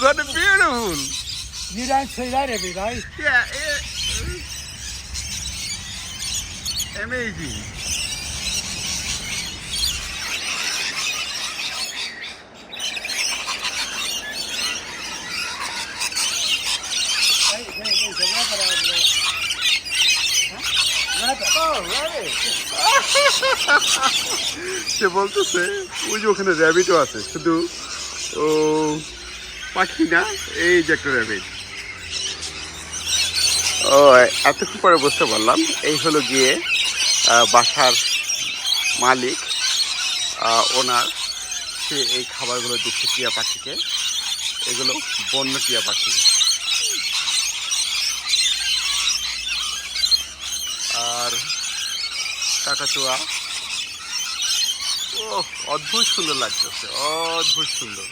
Look at the beautiful. You don't see that every day. Yeah, it, amazing. Hey, there- there's a rabbit over there. Huh? Rabbit. Oh, rabbit. সে বলতেছে ওই যে ওখানে র্যাবিটও আছে শুধু ও পাখি না এই যে একটা র্যাবিট ও, এতক্ষণ পরে বুঝতে পারলাম, এই হলো গিয়ে বাসার মালিক ওনার, সে এই খাবারগুলো দিচ্ছে টিয়া পাখিকে। এগুলো বন্য টিয়া পাখি। আর কাকাতুয়া ও অদ্ভুত সুন্দর লাগতেছে, অদ্ভুত সুন্দর।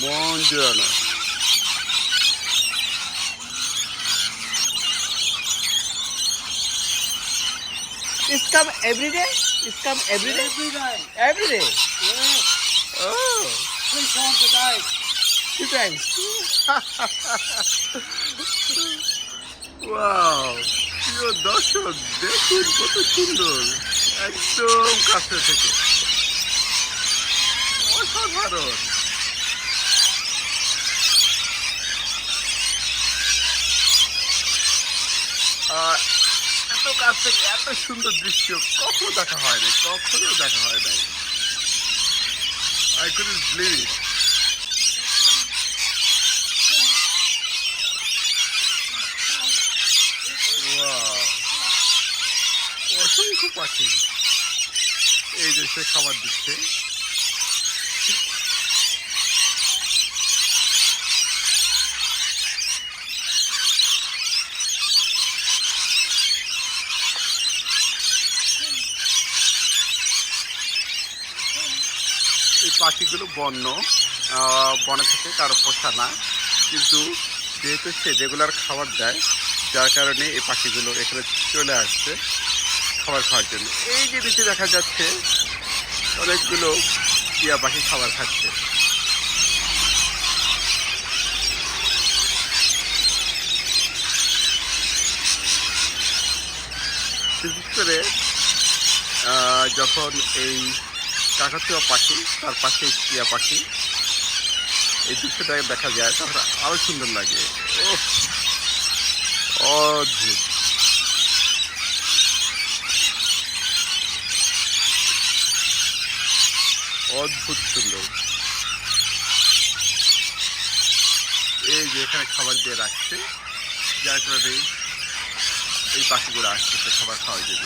মন জুড়ানো It's come every day? It's come every day? Every day. Every day? Oh, Three times a day. two times. wow! প্রিয় দর্শক দেখুন কত সুন্দর একদম কাছে থেকে অসাধারণ এত কাছ থেকে এত সুন্দর দৃশ্য কখনো দেখা হয় নাই কখনো দেখা হয় নাই couldn't believe it. Wow. অসংখ্য পাখি এই সে খাবার দিচ্ছে এই পাখিগুলো বন্য বনে থেকে, কারও পোষা না। কিন্তু যেহেতু সে রেগুলার খাবার দেয়, যার কারণে এই পাখিগুলো এখানে চলে আসছে খাবার খাওয়ার জন্য। এই যে নিচে দেখা যাচ্ছে, অনেকগুলো টিয়া পাখি খাবার খাচ্ছে। বিশেষ করে যখন এই কাকাতুয়া পাখি, তার পাশে টিয়া পাখি। এই দৃশ্যটা দেখা যায় তখন আরও সুন্দর লাগে। ও অদ্ভুত। অদ্ভুত সুন্দর। এই যে এখানে খাবার দিয়ে রাখছে, যার কারণে এই পাখিগুলো আসতেছে, খাবার খাওয়ার জন্য।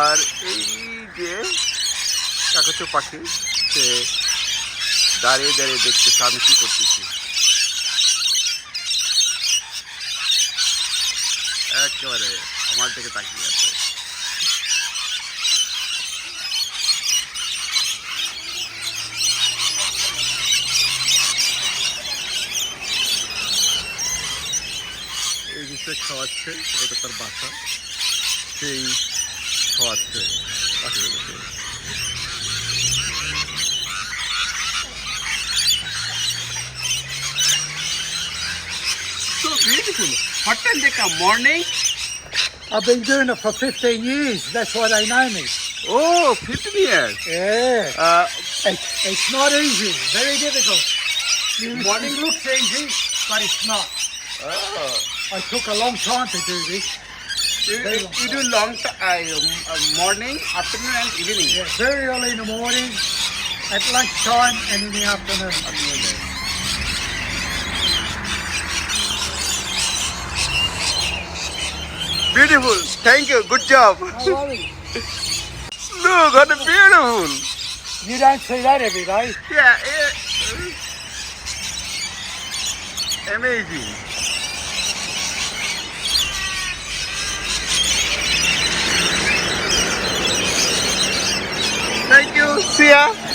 আর এই যে কাকাচো পাখি, সে দাঁড়িয়ে দাঁড়িয়ে দেখতেছে আমি কি করতেছি। একেবারে আমার দিকে তাকিয়ে আছে। এই যে সে খাওয়াচ্ছে, এটা তার বাসা সেই খাওয়াচ্ছে পাখিগুলোকে। Beautiful. What time they come? Morning? I've been doing it for 15 years. That's why they know me. Oh, 15 years. Yeah. Uh, It, it's not easy. Very difficult. You, morning looks easy, but it's not. oh. I took a long time to do this. You, you, you do long t- uh, uh, morning, afternoon and evening. Yeah, very early in the morning, at lunchtime, and in the afternoon. Beautiful. Thank you. Good job. No. Look, what a beautiful. You don't see that every day. Yeah. It, amazing. Thank you. See ya.